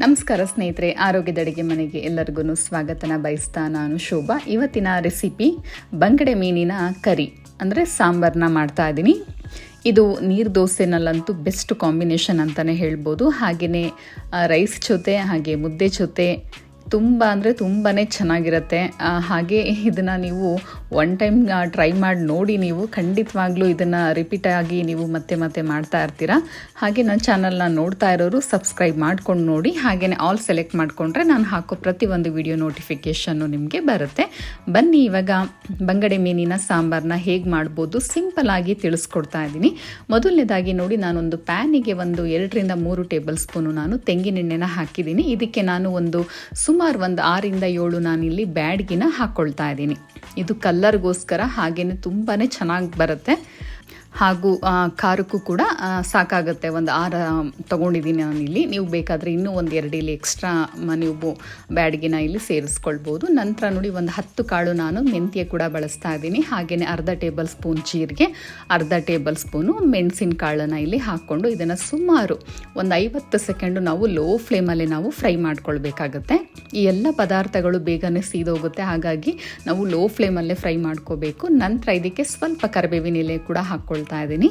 ನಮಸ್ಕಾರ ಸ್ನೇಹಿತರೆ, ಆರೋಗ್ಯದ ಅಡುಗೆ ಮನೆಗೆ ಎಲ್ಲರಿಗೂ ಸ್ವಾಗತನ. ಬಯಸ್ತಾ ನಾನು ಶೋಭಾ. ಇವತ್ತಿನ ರೆಸಿಪಿ ಬಂಗಡೆ ಮೀನಿನ ಕರಿ, ಅಂದರೆ ಸಾಂಬಾರನ್ನ ಮಾಡ್ತಾ ಇದ್ದೀನಿ. ಇದು ನೀರು ದೋಸೆನಲ್ಲಂತೂ ಬೆಸ್ಟ್ ಕಾಂಬಿನೇಷನ್ ಅಂತಲೇ ಹೇಳ್ಬೋದು. ಹಾಗೆಯೇ ರೈಸ್ ಜೊತೆ, ಹಾಗೆ ಮುದ್ದೆ ಜೊತೆ ತುಂಬ ಅಂದರೆ ತುಂಬಾ ಚೆನ್ನಾಗಿರುತ್ತೆ. ಹಾಗೆ ಇದನ್ನು ನೀವು ಒನ್ ಟೈಮ್ ಟ್ರೈ ಮಾಡಿ ನೋಡಿ ನೀವು ಖಂಡಿತವಾಗ್ಲೂ ಇದನ್ನು ಆಗಿ ನೀವು ಮತ್ತೆ ಮತ್ತೆ ಮಾಡ್ತಾ ಇರ್ತೀರಾ. ಹಾಗೆ ನನ್ನ ಚಾನಲ್ನ ನೋಡ್ತಾ ಇರೋರು ಸಬ್ಸ್ಕ್ರೈಬ್ ಮಾಡ್ಕೊಂಡು ನೋಡಿ. ಹಾಗೆಯೇ ಆಲ್ ಸೆಲೆಕ್ಟ್ ಮಾಡಿಕೊಂಡ್ರೆ ನಾನು ಹಾಕೋ ಪ್ರತಿಯೊಂದು ವಿಡಿಯೋ ನೋಟಿಫಿಕೇಷನ್ನು ನಿಮಗೆ ಬರುತ್ತೆ. ಬನ್ನಿ ಇವಾಗ ಬಂಗಡೆ ಮೀನಿನ ಸಾಂಬಾರನ್ನ ಹೇಗೆ ಮಾಡ್ಬೋದು ಸಿಂಪಲ್ ಆಗಿ ತಿಳಿಸ್ಕೊಡ್ತಾ ಇದ್ದೀನಿ. ಮೊದಲನೇದಾಗಿ ನೋಡಿ ನಾನೊಂದು ಪ್ಯಾನಿಗೆ ಒಂದು ಎರಡರಿಂದ ಮೂರು ಟೇಬಲ್ ಸ್ಪೂನು ನಾನು ತೆಂಗಿನೆಣ್ಣೆನ ಹಾಕಿದ್ದೀನಿ. ಇದಕ್ಕೆ ನಾನು ಒಂದು ಸುಮಾರು ಒಂದು ಆರಿಂದ ಏಳು ನಾನಿಲ್ಲಿ ಬ್ಯಾಡ್ಗಿನ ಹಾಕ್ಕೊಳ್ತಾ ಇದ್ದೀನಿ. ಇದು ಕಲ್ಲರ್ಗೋಸ್ಕರ ಹಾಗೆಯೇ ತುಂಬಾ ಚೆನ್ನಾಗಿ ಬರುತ್ತೆ. ಹಾಗೂ ಖಾರಕ್ಕೂ ಕೂಡ ಸಾಕಾಗುತ್ತೆ. ಒಂದು ಆರು ತೊಗೊಂಡಿದ್ದೀನಿ ನಾನಿಲ್ಲಿ ನೀವು ಬೇಕಾದರೆ ಇನ್ನೂ ಒಂದು ಎರಡು ಇಲ್ಲಿ ಎಕ್ಸ್ಟ್ರಾ ನೀವು ಬ್ಯಾಡ್ಗಿನ ಇಲ್ಲಿ ಸೇರಿಸ್ಕೊಳ್ಬೋದು. ನಂತರ ನೋಡಿ ಒಂದು ಹತ್ತು ಕಾಳು ನಾನು ಮೆಂತ್ಯ ಕೂಡ ಬಳಸ್ತಾ ಇದ್ದೀನಿ ಹಾಗೆಯೇ ಅರ್ಧ ಟೇಬಲ್ ಸ್ಪೂನ್ ಜೀರಿಗೆ, ಅರ್ಧ ಟೇಬಲ್ ಸ್ಪೂನು ಮೆಣಸಿನ ಕಾಳನ್ನು ಇಲ್ಲಿ ಹಾಕ್ಕೊಂಡು ಇದನ್ನು ಸುಮಾರು ಒಂದು ಐವತ್ತು ಸೆಕೆಂಡು ನಾವು ಲೋ ಫ್ಲೇಮಲ್ಲಿ ನಾವು ಫ್ರೈ ಮಾಡ್ಕೊಳ್ಬೇಕಾಗತ್ತೆ. ಈ ಎಲ್ಲ ಪದಾರ್ಥಗಳು ಬೇಗನೆ ಸೀದೋಗುತ್ತೆ. ಹಾಗಾಗಿ ನಾವು ಲೋ ಫ್ಲೇಮಲ್ಲೇ ಫ್ರೈ ಮಾಡ್ಕೋಬೇಕು. ನಂತರ ಇದಕ್ಕೆ ಸ್ವಲ್ಪ ಕರಿಬೇವಿನ ಎಲೆ ಕೂಡ ಹಾಕ್ಕೊಳ್ತಾ ಇದ್ದೀನಿ.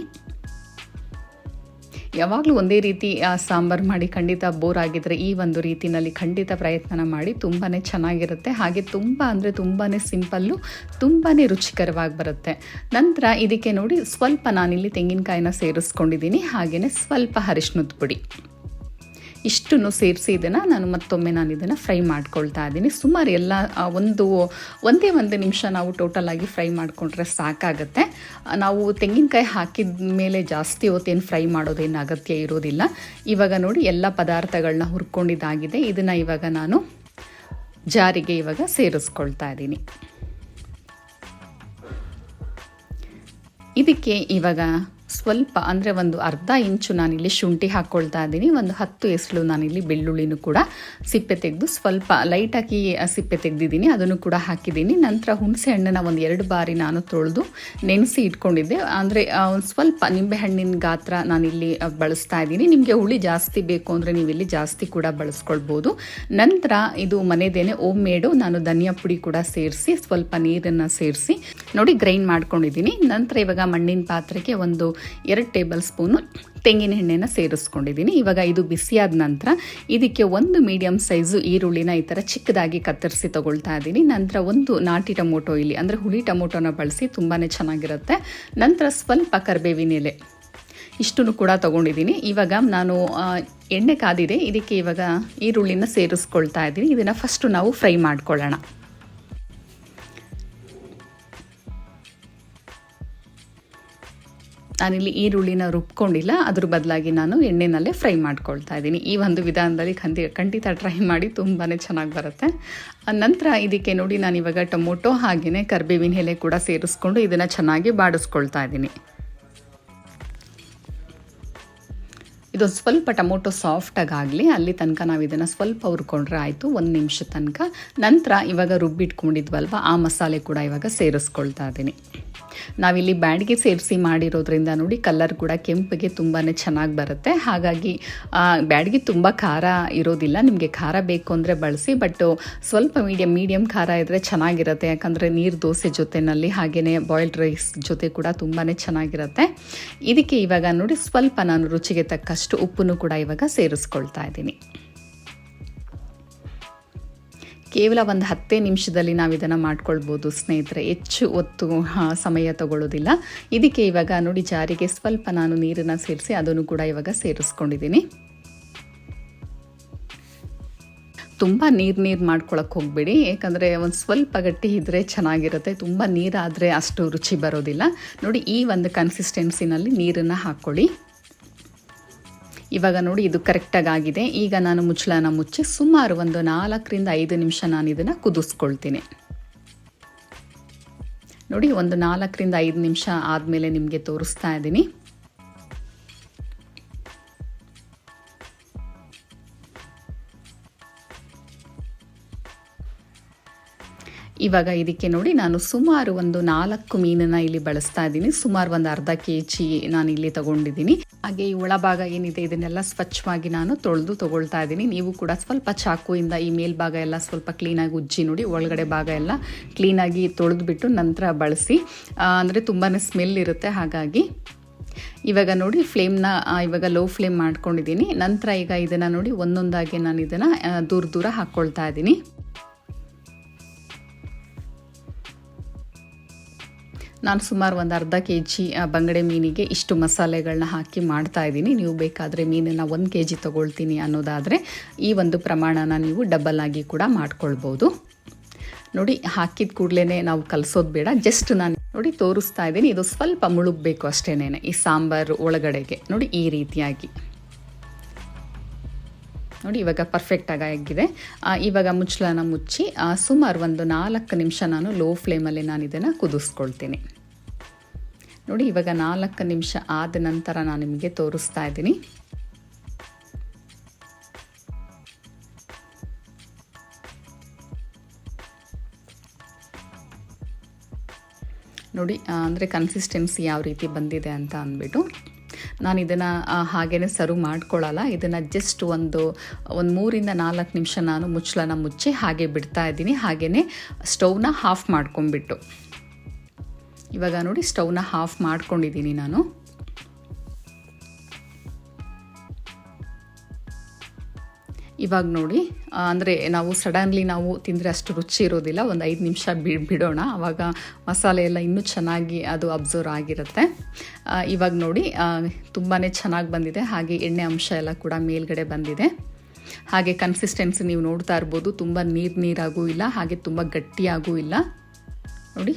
ಯಾವಾಗಲೂ ಒಂದೇ ರೀತಿ ಸಾಂಬಾರು ಮಾಡಿ ಖಂಡಿತ ಬೋರ್ ಆಗಿದ್ರೆ ಈ ಒಂದು ರೀತಿಯಲ್ಲಿ ಖಂಡಿತ ಪ್ರಯತ್ನ ಮಾಡಿ ತುಂಬಾ ಚೆನ್ನಾಗಿರುತ್ತೆ. ಹಾಗೆ ತುಂಬ ಅಂದರೆ ತುಂಬಾ ಸಿಂಪಲ್ಲು ತುಂಬಾ ರುಚಿಕರವಾಗಿ ಬರುತ್ತೆ. ನಂತರ ಇದಕ್ಕೆ ನೋಡಿ ಸ್ವಲ್ಪ ನಾನಿಲ್ಲಿ ತೆಂಗಿನಕಾಯಿನ ಸೇರಿಸ್ಕೊಂಡಿದ್ದೀನಿ. ಹಾಗೆಯೇ ಸ್ವಲ್ಪ ಅರಿಶಿನದ ಪುಡಿ. ಇಷ್ಟನ್ನು ಸೇರಿಸಿ ಇದನ್ನು ನಾನು ಮತ್ತೊಮ್ಮೆ ನಾನು ಇದನ್ನು ಫ್ರೈ ಮಾಡ್ಕೊಳ್ತಾ ಇದ್ದೀನಿ. ಸುಮಾರು ಎಲ್ಲ ಒಂದು, ಒಂದೇ ಒಂದು ನಿಮಿಷ ನಾವು ಟೋಟಲ್ ಆಗಿ ಫ್ರೈ ಮಾಡಿಕೊಂಡ್ರೆ ಸಾಕಾಗುತ್ತೆ. ನಾವು ತೆಂಗಿನಕಾಯಿ ಹಾಕಿದ ಮೇಲೆ ಜಾಸ್ತಿ ಹೊತ್ತೇನು ಫ್ರೈ ಮಾಡೋದೇನು ಅಗತ್ಯ ಇರೋದಿಲ್ಲ. ಇವಾಗ ನೋಡಿ ಎಲ್ಲ ಪದಾರ್ಥಗಳನ್ನ ಹುರ್ಕೊಂಡಿದ್ದಾಗಿದೆ. ಇದನ್ನು ಇವಾಗ ನಾನು ಜಾರಿಗೆ ಇವಾಗ ಸೇರಿಸ್ಕೊಳ್ತಾ ಇದ್ದೀನಿ. ಇದಕ್ಕೆ ಇವಾಗ ಸ್ವಲ್ಪ, ಅಂದರೆ ಒಂದು ಅರ್ಧ ಇಂಚು ನಾನಿಲ್ಲಿ ಶುಂಠಿ ಹಾಕ್ಕೊಳ್ತಾ ಇದ್ದೀನಿ. ಒಂದು ಹತ್ತು ಎಸಳು ನಾನಿಲ್ಲಿ ಬೆಳ್ಳುಳ್ಳಿನೂ ಕೂಡ ಸಿಪ್ಪೆ ತೆಗೆದು ಸ್ವಲ್ಪ ಲೈಟಾಗಿ ಸಿಪ್ಪೆ ತೆಗೆದಿದ್ದೀನಿ. ಅದನ್ನು ಕೂಡ ಹಾಕಿದ್ದೀನಿ. ನಂತರ ಹುಣಸೆ ಹಣ್ಣನ್ನು ಒಂದು ಎರಡು ಬಾರಿ ನಾನು ತೊಳೆದು ನೆನೆಸಿ ಇಟ್ಕೊಂಡಿದ್ದೆ. ಅಂದರೆ ಒಂದು ಸ್ವಲ್ಪ ನಿಂಬೆಹಣ್ಣಿನ ಗಾತ್ರ ನಾನಿಲ್ಲಿ ಬಳಸ್ತಾ ಇದ್ದೀನಿ. ನಿಮಗೆ ಹುಳಿ ಜಾಸ್ತಿ ಬೇಕು ಅಂದರೆ ನೀವು ಇಲ್ಲಿ ಜಾಸ್ತಿ ಕೂಡ ಬಳಸ್ಕೊಳ್ಬೋದು. ನಂತರ ಇದು ಮನೆದೇನೆ ಓಮ್ ಮೇಡು ನಾನು ಧನಿಯಾ ಪುಡಿ ಕೂಡ ಸೇರಿಸಿ ಸ್ವಲ್ಪ ನೀರನ್ನು ಸೇರಿಸಿ ನೋಡಿ ಗ್ರೈಂಡ್ ಮಾಡ್ಕೊಂಡಿದ್ದೀನಿ. ನಂತರ ಇವಾಗ ಮಣ್ಣಿನ ಪಾತ್ರೆಗೆ ಒಂದು ಎರಡು ಟೇಬಲ್ ಸ್ಪೂನು ತೆಂಗಿನ ಎಣ್ಣೆನ ಸೇರಿಸ್ಕೊಂಡಿದ್ದೀನಿ. ಇವಾಗ ಇದು ಬಿಸಿಯಾದ ನಂತರ ಇದಕ್ಕೆ ಒಂದು ಮೀಡಿಯಮ್ ಸೈಜು ಈರುಳ್ಳಿನ ಈ ಥರ ಚಿಕ್ಕದಾಗಿ ಕತ್ತರಿಸಿ ತೊಗೊಳ್ತಾ ಇದ್ದೀನಿ. ನಂತರ ಒಂದು ನಾಟಿ ಟೊಮೊಟೊ ಇಲ್ಲಿ, ಅಂದರೆ ಹುಳಿ ಟೊಮೊಟೊನ ಬಳಸಿ ತುಂಬಾ ಚೆನ್ನಾಗಿರುತ್ತೆ. ನಂತರ ಸ್ವಲ್ಪ ಕರಿಬೇವಿನ ಎಲೆ ಇಷ್ಟನ್ನು ಕೂಡ ತೊಗೊಂಡಿದ್ದೀನಿ. ಇವಾಗ ನಾನು ಎಣ್ಣೆ ಕಾದಿದೆ. ಇದಕ್ಕೆ ಇವಾಗ ಈರುಳ್ಳಿನ ಸೇರಿಸ್ಕೊಳ್ತಾ ಇದ್ದೀನಿ. ಇದನ್ನು ಫಸ್ಟು ನಾವು ಫ್ರೈ ಮಾಡ್ಕೊಳ್ಳೋಣ. ನಾನಿಲ್ಲಿ ಈರುಳ್ಳಿನ ರುಬ್ಕೊಂಡಿಲ್ಲ. ಅದ್ರ ಬದಲಾಗಿ ನಾನು ಎಣ್ಣೆನಲ್ಲೇ ಫ್ರೈ ಮಾಡ್ಕೊಳ್ತಾ ಇದ್ದೀನಿ. ಈ ಒಂದು ವಿಧಾನದಲ್ಲಿ ಖಂಡಿ ಖಂಡಿತ ಟ್ರೈ ಮಾಡಿ ತುಂಬಾ ಚೆನ್ನಾಗಿ ಬರುತ್ತೆ. ನಂತರ ಇದಕ್ಕೆ ನೋಡಿ ನಾನು ಇವಾಗ ಟೊಮೊಟೊ ಹಾಗೆಯೇ ಕರಿಬೇವಿನ ಎಲೆ ಕೂಡ ಸೇರಿಸ್ಕೊಂಡು ಇದನ್ನು ಚೆನ್ನಾಗಿ ಬಾಡಿಸ್ಕೊಳ್ತಾ ಇದ್ದೀನಿ. ಇದೊಂದು ಸ್ವಲ್ಪ ಟೊಮೊಟೊ ಸಾಫ್ಟಾಗಿ ಆಗಲಿ ಅಲ್ಲಿ ತನಕ ನಾವು ಇದನ್ನು ಸ್ವಲ್ಪ ಹುರ್ಕೊಂಡ್ರೆ ಆಯಿತು, ಒಂದು ನಿಮಿಷ ತನಕ. ನಂತರ ಇವಾಗ ರುಬ್ಬಿಟ್ಕೊಂಡಿದ್ವಲ್ವ ಆ ಮಸಾಲೆ ಕೂಡ ಇವಾಗ ಸೇರಿಸ್ಕೊಳ್ತಾ ಇದ್ದೀನಿ ನಾವಿಲ್ಲಿ ಬ್ಯಾಡಿಗೆ ಸೇರಿಸಿ ಮಾಡಿರೋದ್ರಿಂದ ನೋಡಿ ಕಲರ್ ಕೂಡ ಕೆಂಪಿಗೆ ತುಂಬಾ ಚೆನ್ನಾಗಿ ಬರುತ್ತೆ. ಹಾಗಾಗಿ ಬ್ಯಾಡ್ಗೆ ತುಂಬ ಖಾರ ಇರೋದಿಲ್ಲ. ನಿಮಗೆ ಖಾರ ಬೇಕು ಅಂದರೆ ಬಳಸಿ, ಬಟ್ ಸ್ವಲ್ಪ ಮೀಡಿಯಮ್ ಮೀಡಿಯಮ್ ಖಾರ ಇದ್ದರೆ ಚೆನ್ನಾಗಿರುತ್ತೆ. ಯಾಕಂದರೆ ನೀರು ದೋಸೆ ಜೊತೆನಲ್ಲಿ ಹಾಗೆಯೇ ಬಾಯ್ಲ್ಡ್ ರೈಸ್ ಜೊತೆ ಕೂಡ ತುಂಬಾ ಚೆನ್ನಾಗಿರುತ್ತೆ. ಇದಕ್ಕೆ ಇವಾಗ ನೋಡಿ, ಸ್ವಲ್ಪ ನಾನು ರುಚಿಗೆ ತಕ್ಕಷ್ಟು ಉಪ್ಪನ್ನು ಕೂಡ ಇವಾಗ ಸೇರಿಸ್ಕೊಳ್ತಾ ಇದ್ದೀನಿ. ಕೇವಲ ಒಂದು ಹತ್ತೇ ನಿಮಿಷದಲ್ಲಿ ನಾವು ಇದನ್ನು ಮಾಡ್ಕೊಳ್ಬೋದು ಸ್ನೇಹಿತರೆ. ಹೆಚ್ಚು ಹೊತ್ತು ಸಮಯ ತಗೊಳ್ಳೋದಿಲ್ಲ. ಇದಕ್ಕೆ ಇವಾಗ ನೋಡಿ, ಜಾರಿಗೆ ಸ್ವಲ್ಪ ನಾನು ನೀರನ್ನು ಸೇರಿಸಿ ಅದನ್ನು ಕೂಡ ಇವಾಗ ಸೇರಿಸ್ಕೊಂಡಿದ್ದೀನಿ. ತುಂಬ ನೀರು ನೀರು ಮಾಡ್ಕೊಳಕ್ಕೆ ಹೋಗಬೇಡಿ. ಯಾಕಂದರೆ ಒಂದು ಸ್ವಲ್ಪ ಗಟ್ಟಿ ಇದ್ದರೆ ಚೆನ್ನಾಗಿರುತ್ತೆ. ತುಂಬ ನೀರಾದರೆ ಅಷ್ಟು ರುಚಿ ಬರೋದಿಲ್ಲ. ನೋಡಿ, ಈ ಒಂದು ಕನ್ಸಿಸ್ಟೆನ್ಸಿನಲ್ಲಿ ನೀರನ್ನು ಹಾಕ್ಕೊಳ್ಳಿ ಇವಾಗ ನೋಡಿ ಇದು ಕರೆಕ್ಟಾಗಿ ಆಗಿದೆ ಈಗ ನಾನು ಮುಚ್ಚಳನ ಮುಚ್ಚಿ ಸುಮಾರು ಒಂದು ನಾಲ್ಕರಿಂದ ಐದು ನಿಮಿಷ ನಾನು ಇದನ್ನು ಕುದಿಸ್ಕೊಳ್ತೀನಿ. ನೋಡಿ ಒಂದು ನಾಲ್ಕರಿಂದ ಐದು ನಿಮಿಷ ಆದಮೇಲೆ ನಿಮಗೆ ತೋರಿಸ್ತಾ ಇದ್ದೀನಿ. ಇವಾಗ ಇದಕ್ಕೆ ನೋಡಿ ನಾನು ಸುಮಾರು ಒಂದು ನಾಲ್ಕು ಮೀನನ್ನು ಇಲ್ಲಿ ಬಳಸ್ತಾ ಇದ್ದೀನಿ. ಸುಮಾರು ಒಂದು ಅರ್ಧ ಕೆ ಜಿ ನಾನು ಇಲ್ಲಿ ತಗೊಂಡಿದ್ದೀನಿ. ಹಾಗೆ ಈ ಒಳಭಾಗ ಏನಿದೆ ಇದನ್ನೆಲ್ಲ ಸ್ವಚ್ಛವಾಗಿ ನಾನು ತೊಳೆದು ತಗೊಳ್ತಾ ಇದ್ದೀನಿ. ನೀವು ಕೂಡ ಸ್ವಲ್ಪ ಚಾಕುವಿಂದ ಈ ಮೇಲ್ಭಾಗ ಎಲ್ಲ ಸ್ವಲ್ಪ ಕ್ಲೀನಾಗಿ ಉಜ್ಜಿ ನೋಡಿ, ಒಳಗಡೆ ಭಾಗ ಎಲ್ಲ ಕ್ಲೀನಾಗಿ ತೊಳೆದುಬಿಟ್ಟು ನಂತರ ಬಳಸಿ. ಅಂದರೆ ತುಂಬಾ ಸ್ಮೆಲ್ ಇರುತ್ತೆ. ಹಾಗಾಗಿ ಇವಾಗ ನೋಡಿ ಫ್ಲೇಮ್ನ ಇವಾಗ ಲೋ ಫ್ಲೇಮ್ ಮಾಡ್ಕೊಂಡಿದ್ದೀನಿ. ನಂತರ ಈಗ ಇದನ್ನು ನೋಡಿ ಒಂದೊಂದಾಗಿ ನಾನು ಇದನ್ನು ದೂರ ದೂರ ಹಾಕ್ಕೊಳ್ತಾ ಇದ್ದೀನಿ. ನಾನು ಸುಮಾರು ಒಂದು ಅರ್ಧ ಕೆ ಜಿ ಬಂಗಡೆ ಮೀನಿಗೆ ಇಷ್ಟು ಮಸಾಲೆಗಳನ್ನ ಹಾಕಿ ಮಾಡ್ತಾ ಇದ್ದೀನಿ. ನೀವು ಬೇಕಾದರೆ ಮೀನನ್ನು ಒಂದು ಕೆ ಜಿ ತೊಗೊಳ್ತೀನಿ ಅನ್ನೋದಾದರೆ ಈ ಒಂದು ಪ್ರಮಾಣನ ನೀವು ಡಬಲ್ ಆಗಿ ಕೂಡ ಮಾಡ್ಕೊಳ್ಬೋದು. ನೋಡಿ, ಹಾಕಿದ ಕೂಡಲೇ ನಾವು ಕಲಿಸೋದು ಬೇಡ. ಜಸ್ಟ್ ನಾನು ನೋಡಿ ತೋರಿಸ್ತಾ ಇದ್ದೀನಿ. ಇದು ಸ್ವಲ್ಪ ಮುಳುಗಬೇಕು ಅಷ್ಟೇನೆ ಈ ಸಾಂಬಾರು ಒಳಗಡೆಗೆ. ನೋಡಿ, ಈ ರೀತಿಯಾಗಿ. ನೋಡಿ, ಇವಾಗ ಪರ್ಫೆಕ್ಟಾಗಿ ಆಗಿದೆ. ಇವಾಗ ಮುಚ್ಚಳನ ಮುಚ್ಚಿ ಸುಮಾರು ಒಂದು ನಾಲ್ಕು ನಿಮಿಷ ನಾನು ಲೋ ಫ್ಲೇಮಲ್ಲಿ ನಾನು ಇದನ್ನು ಕುದಿಸ್ಕೊಳ್ತೀನಿ. ನೋಡಿ, ಇವಾಗ ನಾಲ್ಕು ನಿಮಿಷ ಆದ ನಂತರ ನಾನು ನಿಮಗೆ ತೋರಿಸ್ತಾ ಇದ್ದೀನಿ. ನೋಡಿ ಅಂದರೆ ಕನ್ಸಿಸ್ಟೆನ್ಸಿ ಯಾವ ರೀತಿ ಬಂದಿದೆ ಅಂತ ಅಂದ್ಬಿಟ್ಟು. ನಾನು ಇದನ್ನು ಹಾಗೇ ಸರ್ವ್ ಮಾಡ್ಕೊಳ್ಳಲ್ಲ ಇದನ್ನು ಜಸ್ಟ್ ಒಂದು ಒಂದು ಮೂರಿಂದ ನಾಲ್ಕು ನಿಮಿಷ ನಾನು ಮುಚ್ಚಳನ ಮುಚ್ಚಿ ಹಾಗೆ ಬಿಡ್ತಾ ಇದ್ದೀನಿ. ಹಾಗೆಯೇ ಸ್ಟೌವ್ನ ಹಾಫ್ ಮಾಡ್ಕೊಂಬಿಟ್ಟು ಇವಾಗ ನೋಡಿ ಸ್ಟೌವ್ನ ಹಾಫ್ ಮಾಡ್ಕೊಂಡಿದ್ದೀನಿ ನಾನು. ಇವಾಗ ನೋಡಿ ಅಂದರೆ ನಾವು ಸಡನ್ಲಿ ನಾವು ತಿಂದರೆ ಅಷ್ಟು ರುಚಿ ಇರೋದಿಲ್ಲ, ಒಂದು ಐದು ನಿಮಿಷ ಬಿ ಬಿಡೋಣ. ಆವಾಗ ಮಸಾಲೆ ಎಲ್ಲ ಇನ್ನೂ ಚೆನ್ನಾಗಿ ಅದು ಅಬ್ಸರ್ವ್ ಆಗಿರುತ್ತೆ. ಇವಾಗ ನೋಡಿ ತುಂಬಾ ಚೆನ್ನಾಗಿ ಬಂದಿದೆ. ಹಾಗೆ ಎಣ್ಣೆ ಅಂಶ ಎಲ್ಲ ಕೂಡ ಮೇಲ್ಗಡೆ ಬಂದಿದೆ. ಹಾಗೆ ಕನ್ಸಿಸ್ಟೆನ್ಸಿ ನೀವು ನೋಡ್ತಾ ಇರ್ಬೋದು, ತುಂಬ ನೀರು ನೀರಾಗೂ ಇಲ್ಲ, ಹಾಗೆ ತುಂಬ ಗಟ್ಟಿಯಾಗೂ ಇಲ್ಲ. ನೋಡಿ.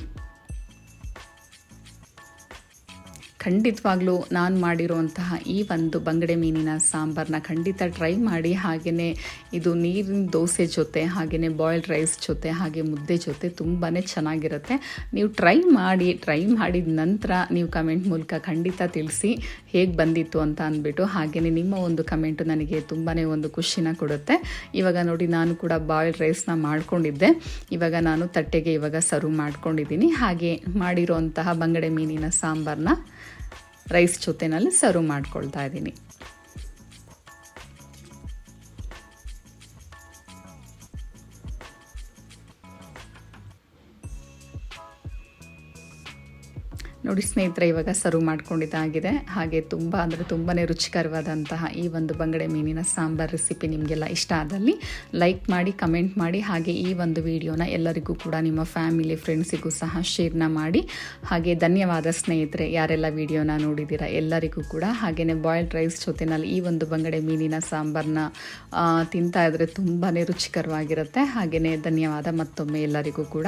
ಖಂಡಿತವಾಗ್ಲೂ ನಾನು ಮಾಡಿರುವಂತಹ ಈ ಒಂದು ಬಂಗಡೆ ಮೀನಿನ ಸಾಂಬಾರನ್ನ ಖಂಡಿತ ಟ್ರೈ ಮಾಡಿ ಹಾಗೆಯೇ ಇದು ನೀರಿನ ದೋಸೆ ಜೊತೆ ಹಾಗೆಯೇ ಬಾಯ್ಲ್ಡ್ ರೈಸ್ ಜೊತೆ, ಹಾಗೆ ಮುದ್ದೆ ಜೊತೆ ತುಂಬಾ ಚೆನ್ನಾಗಿರುತ್ತೆ. ನೀವು ಟ್ರೈ ಮಾಡಿ ಟ್ರೈ ಮಾಡಿದ ನಂತರ ನೀವು ಕಮೆಂಟ್ ಮೂಲಕ ಖಂಡಿತ ತಿಳಿಸಿ ಹೇಗೆ ಬಂದಿತ್ತು ಅಂತ ಅಂದ್ಬಿಟ್ಟು ಹಾಗೆಯೇ ನಿಮ್ಮ ಒಂದು ಕಮೆಂಟು ನನಗೆ ತುಂಬಾ ಒಂದು ಖುಷಿನ ಕೊಡುತ್ತೆ. ಇವಾಗ ನೋಡಿ ನಾನು ಕೂಡ ಬಾಯ್ಲ್ಡ್ ರೈಸ್ನ ಮಾಡ್ಕೊಂಡಿದ್ದೆ. ಇವಾಗ ನಾನು ತಟ್ಟೆಗೆ ಇವಾಗ ಸರ್ವ್ ಮಾಡ್ಕೊಂಡಿದ್ದೀನಿ. ಹಾಗೆ ಮಾಡಿರೋಂತಹ ಬಂಗಡೆ ಮೀನಿನ ಸಾಂಬಾರನ್ನ ರೈಸ್ ಜೊತೆನಲ್ಲಿ ಸರ್ವ್ ಮಾಡ್ಕೊಳ್ತಾ ಇದ್ದೀನಿ. ನೋಡಿ ಸ್ನೇಹಿತರೆ, ಇವಾಗ ಸರ್ವ್ ಮಾಡ್ಕೊಂಡಿದ್ದಾಗಿದೆ ಹಾಗೆ ತುಂಬ ಅಂದರೆ ತುಂಬಾ ರುಚಿಕರವಾದಂತಹ ಈ ಒಂದು ಬಂಗಡೆ ಮೀನಿನ ಸಾಂಬಾರ್ ರೆಸಿಪಿ ನಿಮಗೆಲ್ಲ ಇಷ್ಟ ಆದಲ್ಲಿ ಲೈಕ್ ಮಾಡಿ ಕಮೆಂಟ್ ಮಾಡಿ, ಹಾಗೆ ಈ ಒಂದು ವಿಡಿಯೋನ ಎಲ್ಲರಿಗೂ ಕೂಡ ನಿಮ್ಮ ಫ್ಯಾಮಿಲಿ ಫ್ರೆಂಡ್ಸಿಗೂ ಸಹ ಶೇರ್ನ ಮಾಡಿ. ಹಾಗೆ ಧನ್ಯವಾದ ಸ್ನೇಹಿತರೆ, ಯಾರೆಲ್ಲ ವಿಡಿಯೋನ ನೋಡಿದ್ದೀರಾ ಎಲ್ಲರಿಗೂ ಕೂಡ. ಹಾಗೆಯೇ ಬಾಯ್ಲ್ಡ್ ರೈಸ್ ಜೊತೆನಲ್ಲಿ ಈ ಒಂದು ಬಂಗಡೆ ಮೀನಿನ ಸಾಂಬಾರನ್ನ ತಿಂತಾ ಇದ್ರೆ ತುಂಬಾ ರುಚಿಕರವಾಗಿರುತ್ತೆ. ಹಾಗೆಯೇ ಧನ್ಯವಾದ ಮತ್ತೊಮ್ಮೆ ಎಲ್ಲರಿಗೂ ಕೂಡ.